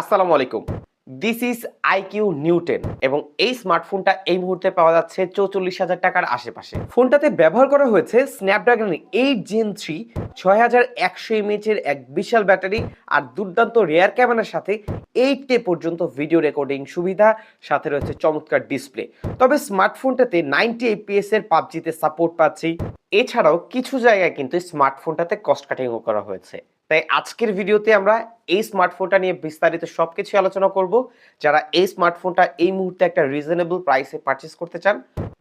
আসসালামু আলাইকুম। This is IQ নিউটেন এবং এই স্মার্টফোনটা এই মুহূর্তে পাওয়া যাচ্ছে চৌচল্লিশ হাজার টাকার আশেপাশে। ফোনটাতে ব্যবহার করা হয়েছে স্ন্যাপড্রাগন এইট জেন থ্রি ছয় হাজার একশো এমএচের এক বিশাল ব্যাটারি আর দুর্দান্ত রেয়ার ক্যামেরার সাথে এইট কে পর্যন্ত ভিডিও রেকর্ডিং সুবিধা, সাথে রয়েছে চমৎকার ডিসপ্লে তবে স্মার্টফোনটাতে নাইনটি এপিএস এর পাবজিতে সাপোর্ট পাচ্ছি। এছাড়াও কিছু জায়গায় কিন্তু স্মার্টফোনটাতে কস্ট কাটিংও করা হয়েছে। তাই আজকের ভিডিওতে আমরা এই স্মার্টফোনটা নিয়ে বিস্তারিত সবকিছু আলোচনা করব। যারা এই স্মার্টফোনটা এই মুহূর্তে একটা রিজনেবল প্রাইসে পারচেস করতে চান,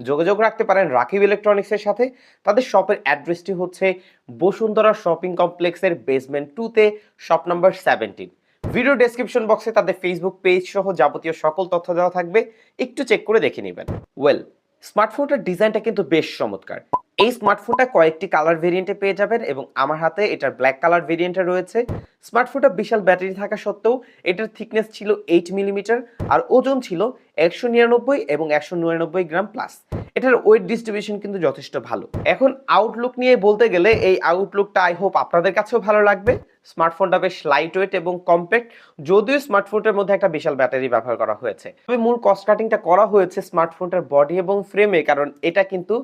যোগাযোগ রাখতে পারেন রাকিব ইলেকট্রনিক্সের সাথে। তাদের শপের অ্যাড্রেসটি হচ্ছে বসুন্ধরা শপিং কমপ্লেক্সের বেসমেন্ট টুতে shop number seventeen video description বক্সে তাদের ফেসবুক পেজ সহ যাবতীয় সকল তথ্য দেওয়া থাকবে। একটু চেক করে দেখে নেবেন। ওয়েল স্মার্টফোনটার ডিজাইনটা কিন্তু বেশ চমৎকার। এই স্মার্টফোনটা কয়েকটি কালার ভেরিয়েন্টে পেয়ে যাবেন এবং আমার হাতে এটার ব্ল্যাক কালার ভেরিয়েন্টে রয়েছে। স্মার্টফোনটা বিশাল ব্যাটারি থাকা সত্ত্বেও এটার থিকনেস ছিল এইট মিলিমিটার আর ওজন ছিল একশো নিরানব্বই এবং একশো নিরানব্বই গ্রাম প্লাস এটার ওয়েট ডিস্ট্রিবিউশন কিন্তু যথেষ্ট ভালো। এখন আউটলুক নিয়ে বলতে গেলে এই আউটলুকটা আই হোপ আপনাদের কাছেও ভালো লাগবে। স্মার্টফোনটা বেশ লাইট ওয়েট এবং কম্প্যাক্ট যদিও স্মার্টফোনটার মধ্যে একটা বিশাল ব্যাটারি ব্যবহার করা হয়েছে। তবে মূল কস্ট কাটিংটা করা হয়েছে স্মার্টফোনটার বডি এবং ফ্রেমে কারণ এটা কিন্তু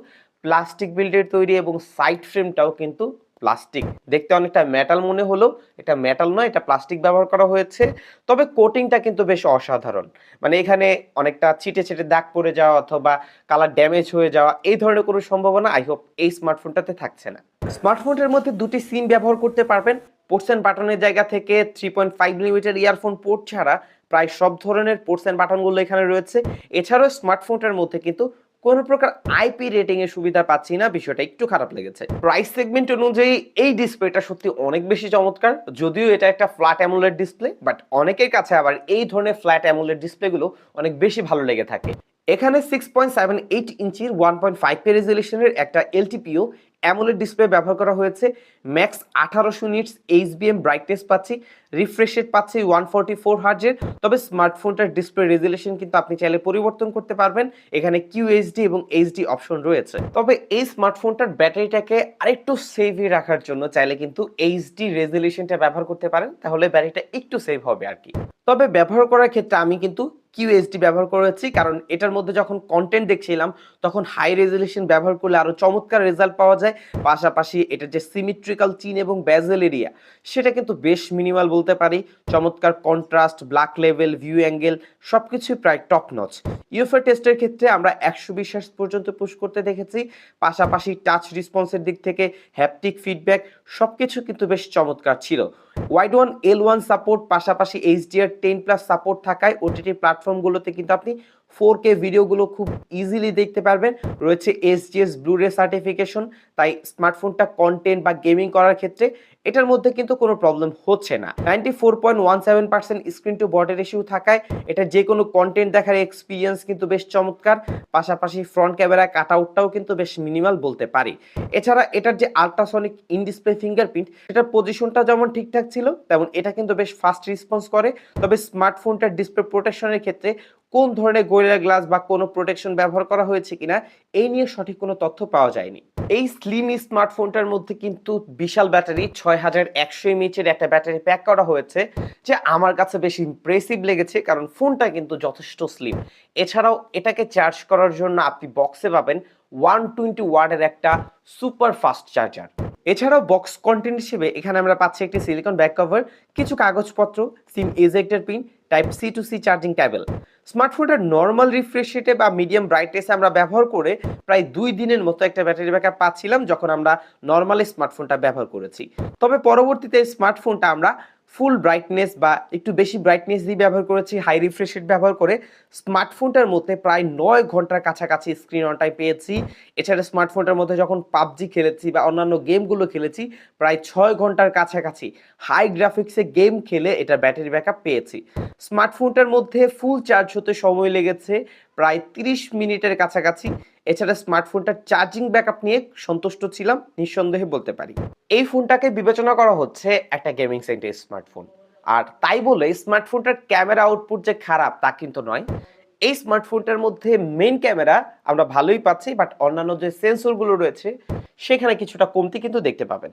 প্লাস্টিক বিল্ডের তৈরি এবং সাইড ফ্রেমটাও কিন্তু প্লাস্টিক দেখতে অনেকটা মেটাল মনে হলো, এটা মেটাল নয়, এটা প্লাস্টিক ব্যবহার করা হয়েছে। তবে কোটিংটা কিন্তু বেশ অসাধারণ। মানে এখানে অনেকটা ছিটে ছিটে দাগ পড়ে যাওয়া অথবা কালার ড্যামেজ হয়ে যাওয়া, এই ধরনের কোনো সম্ভাবনা আই হোপ এই স্মার্টফোনটাতে থাকছে না। স্মার্টফোনটার মধ্যে দুটি সিম ব্যবহার করতে পারবেন। পোর্টস অ্যান্ড বাটনের জায়গা থেকে three point five millimetre earphone port ছাড়া প্রায় সব ধরনের পোর্টস অ্যান্ড বাটনগুলো এখানে রয়েছে। এছাড়াও স্মার্টফোনটার মধ্যে কিন্তু কোনো প্রকার আইপি রেটিং এর সুবিধা পাচ্ছি না, বিষয়টা একটু খারাপ লেগেছে। প্রাইস সেগমেন্ট অনুযায়ী এই ডিসপ্লেটা সত্যি অনেক বেশি চমৎকার। যদিও এটা একটা ফ্ল্যাট অ্যামুলেট ডিসপ্লে বাট অনেকের কাছে আবার এই ধরনের ফ্ল্যাট অ্যামুলেট ডিসপ্লেগুলো অনেক বেশি ভালো লেগে থাকে। এখানে সিক্স পয়েন্ট সেভেন এইট ইঞ্চির ওয়ান পয়েন্ট ফাইভ পে রেজলিউশনের একটা এলটিপিও অ্যামোলেড ডিসপ্লে ব্যবহার করা হয়েছে। ম্যাক্স আঠারোশো নিটস এইচবিএম ব্রাইটনেস পাচ্ছি রিফ্রেশ রেট পাচ্ছি ওয়ান ফোরটি ফোর হার্জের তবে স্মার্টফোনটার ডিসপ্লে রেজুলেশন কিন্তু আপনি চাইলে পরিবর্তন করতে পারবেন। এখানে কিউ কিউএইচডি এবং এইচডি অপশন রয়েছে। তবে এই স্মার্টফোনটার ব্যাটারিটাকে আরেকটু সেভই রাখার জন্য চাইলে কিন্তু এইচডি রেজুলেশনটা ব্যবহার করতে পারেন। তাহলে ব্যাটারিটা একটু সেভ হবে আর কি। তবে ব্যবহার করার ক্ষেত্রে আমি কিন্তু কিউএসডি ব্যবহার করেছি, কারণ এটার মধ্যে যখন কন্টেন্ট দেখছিলাম, তখন হাই রেজলিউশন ব্যবহার করলে আরও চমৎকার রেজাল্ট পাওয়া যায়। পাশাপাশি এটার যে সিমিট্রিক্যাল চিন এবং ব্যাজেল এরিয়া সেটা কিন্তু বেশ মিনিমাল বলতে পারি। চমৎকার contrast black level view angle সব কিছুই প্রায় টপ নচ ইউএফআর টেস্টের ক্ষেত্রে আমরা একশো বিশ্বাস পর্যন্ত পুশ করতে দেখেছি। পাশাপাশি টাচ রেসপন্সের দিক থেকে হ্যাপটিক ফিডব্যাক সব কিছু কিন্তু বেশ চমৎকার ছিল। Widevine, L one support পাশাপাশি এইচডিআর টেন প্লাস সাপোর্ট থাকায় ওটিটি প্ল্যাটফর্মগুলোতে কিন্তু আপনি ফোর কে ভিডিওগুলো খুব ইজিলি দেখতে পারবেন। রয়েছে এসজিএস ব্লুরে সার্টিফিকেশন তাই স্মার্টফোনটা কন্টেন্ট বা গেমিং করার ক্ষেত্রে এটার মধ্যে কিন্তু কোনো প্রবলেম হচ্ছে না। Ninety four point one seven percent screen to body ratio থাকায় এটা যে কোনো কন্টেন্ট দেখার এক্সপিরিয়েন্স কিন্তু বেশ চমৎকার। পাশাপাশি ফ্রন্ট ক্যামেরা কাট আউটটাও কিন্তু বেশ মিনিমাল বলতে পারি। এছাড়া এটার যে আলট্রাসনিক ইন ডিসপ্লে ফিঙ্গারপ্রিন্ট এটার পজিশনটা যেমন ঠিকঠাক ছিল, তেমন এটা কিন্তু বেশ ফাস্ট রেসপন্স করে। তবে স্মার্টফোনটার ডিসপ্লে প্রোটেকশনের ক্ষেত্রে কোন ধরনের গোয়েলা গ্লাস বা কোনো প্রোটেকশন ব্যবহার করা হয়েছে কিনা, এই নিয়ে সঠিক কোনো তথ্য পাওয়া যায়নি। এই স্লিম স্মার্টফোনটার মধ্যে কিন্তু বিশাল ব্যাটারি ছয় হাজার একশো এমএচের একটা ব্যাটারি প্যাক করা হয়েছে, যে আমার কাছে বেশ ইমপ্রেসিভ লেগেছে, কারণ ফোনটা কিন্তু যথেষ্ট স্লিম এছাড়াও এটাকে চার্জ করার জন্য আপনি বক্সে পাবেন ওয়ান টোয়েন্টি ওয়ার্ডের একটা সুপার ফাস্ট চার্জার এছাড়াও বক্স কন্টেন্ট হিসেবে এখানে আমরা পাচ্ছি একটি সিলিকন ব্যাক কভার কিছু কাগজপত্র SIM এজেক্টের pin type C to C charging cable স্মার্টফোনটার normal refresh রেটে বা মিডিয়াম ব্রাইটনেসে আমরা ব্যবহার করে প্রায় দুই দিনের মতো একটা ব্যাটারি ব্যাকআপ পাচ্ছিলাম, যখন আমরা নর্মালি স্মার্টফোনটা ব্যবহার করেছি। তবে পরবর্তীতে স্মার্টফোনটা আমরা ফুল ব্রাইটনেস বা একটু বেশি ব্রাইটনেস দিয়ে ব্যবহার করেছি হাই রিফ্রেশ রেট ব্যবহার করে স্মার্টফোনটার মধ্যে প্রায় নয় ঘণ্টার কাছাকাছি স্ক্রিন অন টাইম পেয়েছি। এছাড়া স্মার্টফোনটার মধ্যে যখন পাবজি খেলেছি বা অন্যান্য গেমগুলো খেলেছি, প্রায় ছয় ঘণ্টার কাছাকাছি হাই গ্রাফিক্সে গেম খেলে এটা ব্যাটারি ব্যাকআপ পেয়েছি। স্মার্টফোনটার মধ্যে ফুল চার্জ হতে সময় লেগেছে প্রায় তিরিশ মিনিটের কাছাকাছি। এছাড়া স্মার্টফোনটার চার্জিং ব্যাকআপ নিয়ে সন্তুষ্ট ছিলাম, নিঃসন্দেহে বলতে পারি। এই ফোনটাকে বিবেচনা করা হচ্ছে একটা গেমিং সেন্টার স্মার্টফোন। আর তাই বলে স্মার্টফোনটার ক্যামেরা আউটপুট যে খারাপ তা কিন্তু নয়। এই স্মার্টফোনটার মধ্যে মেইন ক্যামেরা আমরা ভালোই পাচ্ছি বাট অন্যান্য যে সেন্সরগুলো রয়েছে, সেখানে কিছুটা কমতি কিন্তু দেখতে পাবেন।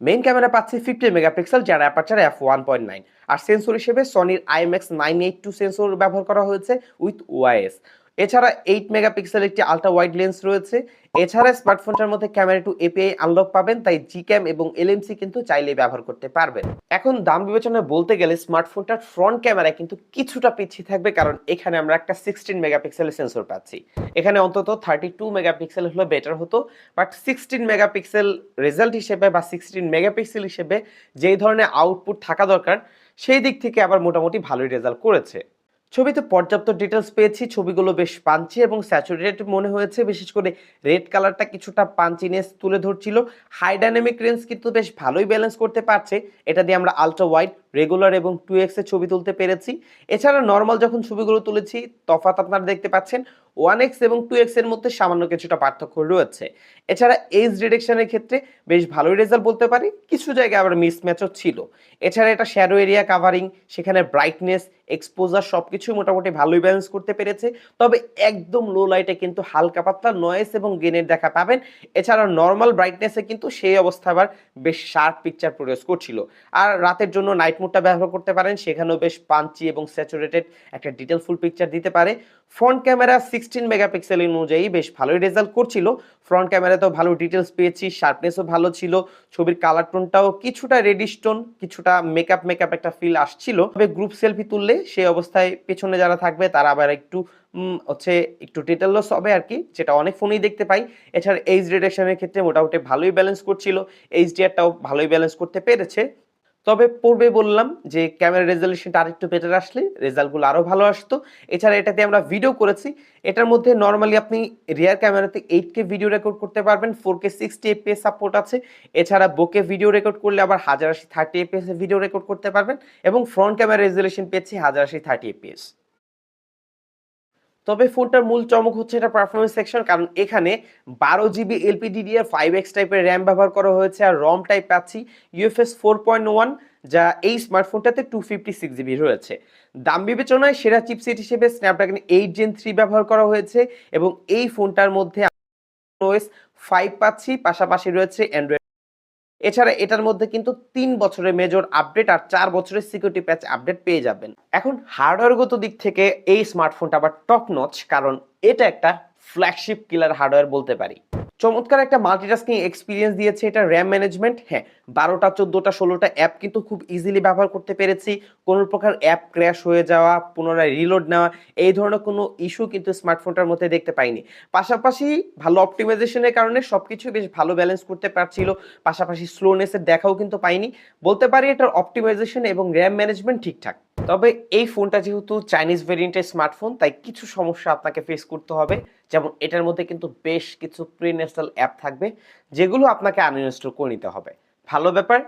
মেইন ক্যামেরা পাচ্ছে ফিফটি মেগাপিক্সেল যার aperture F one point nine আর সেন্সর হিসেবে সনির IMX nine eight two sensor ব্যবহার করা হয়েছে উইথ ওয়াইএস এছাড়া এইট মেগাপিক্সেল একটি আলট্রা ওয়াইড লেন্স রয়েছে। এছাড়া স্মার্টফোনটার মধ্যে ক্যামেরা টু এপিআই আনলক পাবেন, তাই জি ক্যাম এবং এলএমসি কিন্তু চাইলে ব্যবহার করতে পারবেন। এখন দাম বিবেচনায় বলতে গেলে স্মার্টফোনটার ফ্রন্ট ক্যামেরা কিন্তু কিছুটা পিছিয়ে থাকবে, কারণ এখানে আমরা একটা সিক্সটিন মেগাপিক্সেলের সেন্সর পাচ্ছি। এখানে অন্তত থার্টি টু মেগাপিক্সেল হলে বেটার হতো বাট সিক্সটিন মেগাপিক্সেল রেজাল্ট হিসেবে বা সিক্সটিন মেগাপিক্সেল হিসেবে যেই ধরনের আউটপুট থাকা দরকার, সেই দিক থেকে আবার মোটামুটি ভালোই রেজাল্ট করেছে। ছবিতে পর্যাপ্ত ডিটেলস পেয়েছি, ছবিগুলো বেশ পাঞ্চি এবং স্যাচুরেটেড মনে হয়েছে, বিশেষ করে রেড কালারটা কিছুটা পাঞ্চিনেস তুলে ধরছিল। হাই ডাইনামিক রেঞ্জ কিন্তু বেশ ভালোই ব্যালেন্স করতে পারছে। এটা দিয়ে আমরা আলট্রা ওয়াইড রেগুলার এবং টু এক্সের ছবি তুলতে পেরেছি। এছাড়া নর্মাল যখন ছবিগুলো তুলেছি, তফাৎ আপনারা দেখতে পাচ্ছেন ওয়ান এক্স এবং টু এক্সের মধ্যে সামান্য কিছুটা পার্থক্য রয়েছে। এছাড়া এইজ ডিরেকশনের ক্ষেত্রে বেশ ভালোই রেজাল্ট বলতে পারি, কিছু জায়গায় আবার মিসম্যাচও ছিল। এছাড়া এটা শ্যাডো এরিয়া কাভারিং সেখানে ব্রাইটনেস এক্সপোজার সব কিছুই মোটামুটি ভালোই ব্যালেন্স করতে পেরেছে। তবে একদম লো লাইটে কিন্তু হালকা পাতলা নয়েস এবং গেনের দেখা পাবেন। এছাড়া নর্মাল ব্রাইটনেসে কিন্তু সেই অবস্থা আবার বেশ শার্প পিকচার প্রডিউস করছিল। আর রাতের জন্য নাইট মোডটা ব্যবহার করতে পারেন। সেখানেও বেশ পাঞ্চি এবং স্যাচুরেটেড একটা ডিটেল ফুল পিকচার দিতে পারে। ফ্রন্ট ক্যামেরা সিক্সটিন মেগাপিক্সেল অনুযায়ী বেশ ভালোই রেজাল্ট করছিল। ফ্রন্ট ক্যামেরাতেও ভালো ডিটেলস পেয়েছি শার্পনেসও ভালো ছিল, ছবির কালার টোনটাও কিছুটা রেডিশ টোন কিছুটা মেকআপ মেকআপ একটা ফিল আসছিল। তবে গ্রুপ সেলফি তুললে সেই অবস্থায় পেছনে যারা থাকবে, তারা আবার একটু হচ্ছে একটু ডিটেলস হবে আর কি, যেটা অনেক ফোনেই দেখতে পাই। এছাড়া এইচ ডিরেকশনের ক্ষেত্রে মোটামুটি ভালোই ব্যালেন্স করছিল। এইচডিআরটাও ভালোই ব্যালেন্স করতে পেরেছে। তবে পূর্বে বললাম যে ক্যামেরা রেজলিউশনটা আরেকটু বেটার আসলে রেজাল্টগুলো আরও ভালো আসতো। এছাড়া এটাতে আমরা ভিডিও করেছি। এটার মধ্যে নর্মালি আপনি রিয়ার ক্যামেরাতে এইট কে ভিডিও রেকর্ড করতে পারবেন four K sixty FPS support আছে। এছাড়া বোকে ভিডিও রেকর্ড করলে আবার হাজার আশি থার্টি এপিএস ভিডিও রেকর্ড করতে পারবেন এবং ফ্রন্ট ক্যামেরা রেজলিউশন পেয়েছি হাজার আশি থার্টি এপিএস তবে ফোনটার মূল চমক হচ্ছে এটা পারফরমেন্স সেকশন কারণ এখানে বারো জিবি এলপিডিডিআর ফাইভ এক্স টাইপের র্যাম ব্যবহার করা হয়েছে আর রম টাইপ পাচ্ছি ইউএফএস ফোর পয়েন্ট ওয়ান যা এই স্মার্টফোনটাতে টু ফিফটি সিক্স জিবি রয়েছে। দাম বিবেচনায় সেরা চিপসেট হিসেবে স্ন্যাপড্রাগন এইট জেন থ্রি ব্যবহার করা হয়েছে এবং এই ফোনটার মধ্যে ফাইভ পাচ্ছি, পাশাপাশি রয়েছে অ্যান্ড্রয়েড এছাড়া এটার মধ্যে কিন্তু তিন বছরের মেজর আপডেট আর চার বছরের সিকিউরিটি প্যাচ আপডেট পেয়ে যাবেন। এখন হার্ডওয়্যারগত দিক থেকে এই স্মার্টফোনটা আবার টপ নচ কারণ এটা একটা ফ্ল্যাগশিপ কিলার হার্ডওয়্যার বলতে পারি। চমৎকার একটা মাল্টিটাস্কিং এক্সপিরিয়েন্স দিয়েছে এটা র্যাম ম্যানেজমেন্ট হ্যাঁ বারোটা, চোদ্দোটা, ষোলোটা অ্যাপ কিন্তু খুব ইজিলি ব্যবহার করতে পেরেছি। কোনো প্রকার অ্যাপ ক্র্যাশ হয়ে যাওয়া, পুনরায় রিলোড নেওয়া, এই ধরনের কোনো ইস্যু কিন্তু স্মার্টফোনটার মধ্যে দেখতে পাইনি। পাশাপাশি ভালো অপটিমাইজেশনের কারণে সবকিছু বেশ ভালো ব্যালেন্স করতে পারছিল। পাশাপাশি স্লোনেসের দেখাও কিন্তু পাইনি। বলতে পারি এটার অপটিমাইজেশন এবং র্যাম ম্যানেজমেন্ট ঠিকঠাক। তবে এই ফোনটা যেহেতু চাইনিজ ভেরিয়েন্টের স্মার্টফোন তাই কিছু সমস্যা আপনাকে ফেস করতে হবে। যেমন এটার মধ্যে কিন্তু বেশ কিছু প্রিনেস্টাল অ্যাপ থাকবে, যেগুলো আপনাকে আনইনস্টল করে নিতে হবে। ভালো ব্যাপার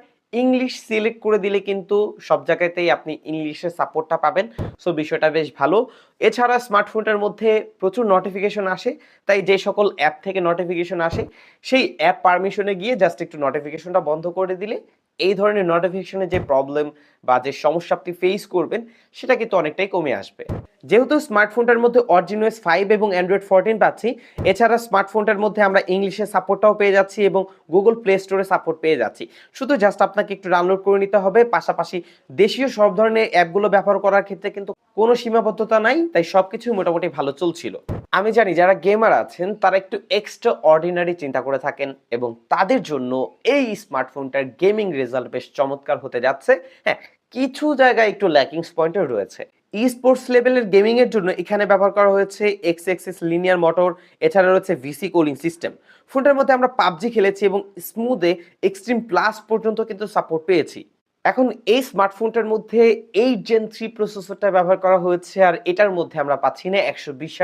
ইংলিশ সিলেক্ট করে দিলে কিন্তু সব জায়গাতেই আপনি ইংলিশের সাপোর্টটা পাবেন সো বিষয়টা বেশ ভালো। এছাড়া স্মার্টফোনটার মধ্যে প্রচুর নোটিফিকেশন আসে, তাই যে সকল অ্যাপ থেকে নোটিফিকেশন আসে, সেই অ্যাপ পারমিশনে গিয়ে জাস্ট একটু নোটিফিকেশনটা বন্ধ করে দিলে, এই ধরনের নোটিফিকেশনের যে প্রবলেম বা যে সমস্যা আপনি ফেস করবেন, সেটা কিন্তু অনেকটাই কমে আসবে। যেহেতু স্মার্টফোনটার মধ্যে অরিজিনোএস ফাইভ এবং অ্যান্ড্রয়েড ফোরটিন পাচ্ছি, এছাড়া স্মার্টফোনটার মধ্যে আমরা ইংলিশের সাপোর্টটাও পেয়ে যাচ্ছি এবং গুগল প্লে স্টোরে সাপোর্ট পেয়ে যাচ্ছি। শুধু জাস্ট আপনাকে একটু ডাউনলোড করে নিতে হবে, পাশাপাশি দেশীয় সব ধরনের অ্যাপগুলো ব্যবহার করার ক্ষেত্রে কিন্তু কোনো সীমাবদ্ধতা নাই, তাই সব সবকিছু মোটামুটি ভালো চলছিল। আমি জানি যারা গেমার আছেন, তারা একটু এক্সট্রা অর্ডিনারি চিন্তা করে থাকেন এবং তাদের জন্য এই স্মার্টফোনটার গেমিং রেজাল্ট বেশ চমৎকার হতে যাচ্ছে। হ্যাঁ কিছু জায়গায় একটু ল্যাকিংস পয়েন্টও রয়েছে। ই স্পোর্টস লেভেলের গেমিং এর জন্য এখানে ব্যবহার করা হয়েছে এক্স এক্সিস লিনিয়ার মোটর এছাড়া রয়েছে ভিসি কুলিং সিস্টেম ফোনটার মধ্যে আমরা পাবজি খেলেছি এবং স্মুথে এক্সট্রিম প্লাস পর্যন্ত কিন্তু সাপোর্ট পেয়েছি। এখন এই স্মার্টফোনটার মধ্যে এইট জেন থ্রি প্রসেসরটা ব্যবহার করা হয়েছে আর এটার মধ্যে আমরা পাচ্ছি না একশো বিশ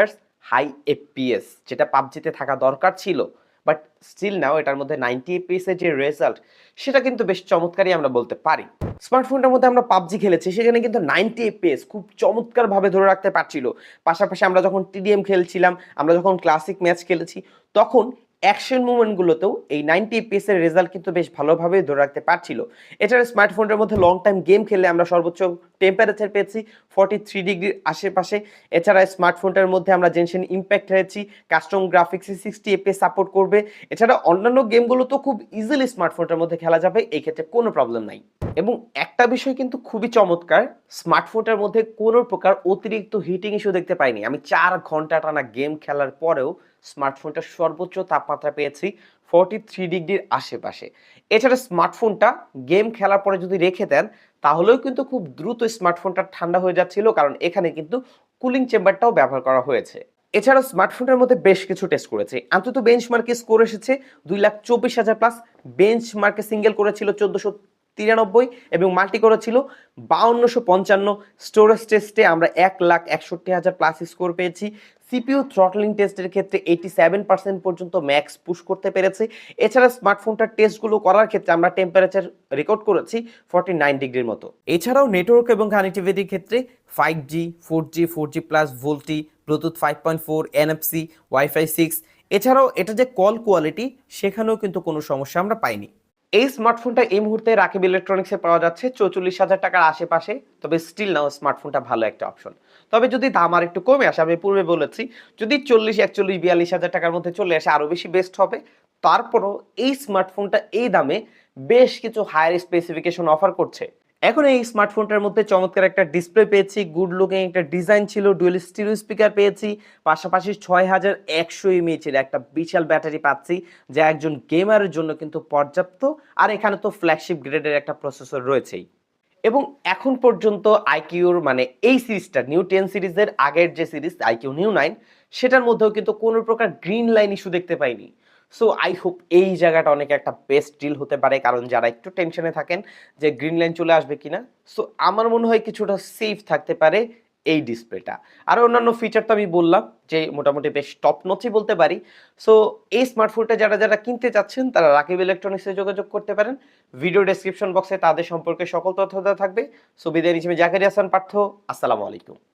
হাই এফপিএস যেটা পাবজিতে থাকা দরকার ছিল। বাট স্টিল নাও এটার মধ্যে নাইনটি এপিএসের যে রেজাল্ট, সেটা কিন্তু বেশ চমৎকারই আমরা বলতে পারি। স্মার্টফোনটার মধ্যে আমরা পাবজি খেলেছি, সেখানে কিন্তু নাইনটি এপিএস খুব চমৎকারভাবে ধরে রাখতে পারছিল। পাশাপাশি আমরা যখন টিডিএম খেলছিলাম, আমরা যখন ক্লাসিক ম্যাচ খেলেছি, তখন অ্যাকশন মুভমেন্টগুলোতেও এই নাইনটি এপিএস এর রেজাল্ট কিন্তু বেশ ভালোভাবে ধরে রাখতে পারছিল। এছাড়া স্মার্টফোনের মধ্যে লং টাইম গেম খেললে আমরা সর্বোচ্চ টেম্পারেচার পেয়েছি ফর্টি থ্রি ডিগ্রির আশেপাশে। এছাড়া স্মার্টফোনটার মধ্যে আমরা জেনশন ইম্প্যাক্ট হয়েছি custom graphics sixty FPS support করবে। এছাড়া অন্যান্য গেমগুলো তো খুব ইজিলি স্মার্টফোনটার মধ্যে খেলা যাবে, এই ক্ষেত্রে কোনো প্রবলেম নাই। এবং একটা বিষয় কিন্তু খুবই চমৎকার স্মার্টফোনটার মধ্যে কোনো প্রকার অতিরিক্ত হিটিং ইস্যু দেখতে পাইনি। আমি চার ঘণ্টা টানা গেম খেলার পরেও স্মার্টফোনটা সর্বোচ্চ তাপমাত্রা পেয়েছি ফর্টি থ্রি ডিগ্রির আশেপাশে। এছাড়া স্মার্টফোনটা গেম খেলার পরে যদি রেখে দেন, তাহলেও কিন্তু খুব দ্রুত স্মার্টফোনটা ঠান্ডা হয়ে যাচ্ছিল, কারণ এখানে কিন্তু কুলিং চেম্বারটাও ব্যবহার করা হয়েছে। এছাড়া স্মার্টফোনটার মধ্যে বেশ কিছু টেস্ট করেছে। অন্তত বেঞ্চমার্কে স্কোর এসেছে দুই লাখ চব্বিশ হাজার প্লাস বেঞ্চ বেঞ্চমার্কে সিঙ্গেল করেছিল চোদ্দশো তিরানব্বই এবং মাল্টি করেছিল বাউন্নশো পঞ্চান্ন। স্টোরেজ টেস্টে আমরা এক লাখ একষট্টি হাজার প্লাস স্কোর পেয়েছি। সিপিইউ থ্রটলিং টেস্টের ক্ষেত্রে এইটি সেভেন পার্সেন্ট পর্যন্ত ম্যাক্স পুশ করতে পেরেছে। এছাড়া স্মার্টফোনটার টেস্টগুলো করার ক্ষেত্রে আমরা টেম্পারেচার রেকর্ড করেছি ফর্টি নাইন ডিগ্রির মতো। এছাড়াও নেটওয়ার্ক এবং কানেক্টিভিটির ক্ষেত্রে five G four G four G plus VoLTE Bluetooth five point four NFC WiFi six এছাড়াও এটা যে কল কোয়ালিটি সেখানেও কিন্তু কোনো সমস্যা আমরা পাইনি। এই স্মার্টফোনটা এই মুহূর্তে রাকিব ইলেকট্রনিক্সে পাওয়া যাচ্ছে চৌচল্লিশ হাজার টাকার আশেপাশে। তবে স্টিল নাও স্মার্টফোনটা ভালো একটা অপশন তবে যদি দাম আর একটু কমে আসে, আমি পূর্বে বলেছি, যদি চল্লিশ, একচল্লিশ, বিয়াল্লিশ হাজার টাকার মধ্যে চলে আসে আরও বেশি বেস্ট হবে। তারপরও এই স্মার্টফোনটা এই দামে বেশ কিছু হায়ার স্পেসিফিকেশন অফার করছে। এখন এই স্মার্টফোনটার মধ্যে চমৎকার একটা ডিসপ্লে পেয়েছি গুড লুকিং একটা ডিজাইন ছিল ডুয়েল স্টিরিও স্পিকার পেয়েছি, পাশাপাশি ছয় হাজার একশো এমএইচের একটা বিশাল ব্যাটারি পাচ্ছি, যা একজন গেমারের জন্য কিন্তু পর্যাপ্ত, আর এখানে তো ফ্ল্যাগশিপ গ্রেডের একটা প্রসেসর রয়েছেই। এবং এখন পর্যন্ত আইকিউর মানে এই সিরিজটা নিউ টেন সিরিজের আগের যে সিরিজ আইকিউ নিউ নাইন সেটার মধ্যেও কিন্তু কোনো প্রকার গ্রিন লাইন ইস্যু দেখতে পাইনি। সো আই হোপ এই জায়গাটা অনেক একটা বেস্ট ডিল হতে পারে, কারণ যারা একটু টেনশনে থাকেন যে গ্রিন লাইন চলে আসবে কিনা। সো আমার মনে হয় কিছুটা সেফ থাকতে পারে এই ডিসপ্লেটা আর অন্যান্য ফিচার তো আমি বললাম যে মোটামুটি বেশ টপ নচই বলতে পারি। সো এই স্মার্টফোনটা যারা যারা কিনতে চাচ্ছেন, তারা রাকিব ইলেকট্রনিক্সে যোগাযোগ করতে পারেন। ভিডিও ডেসক্রিপশন বক্সে তাদের সম্পর্কে সকল তথ্য দেওয়া থাকবে। সো বিদায় আমি জাকারি হাসান পার্থ। আসসালামু আলাইকুম।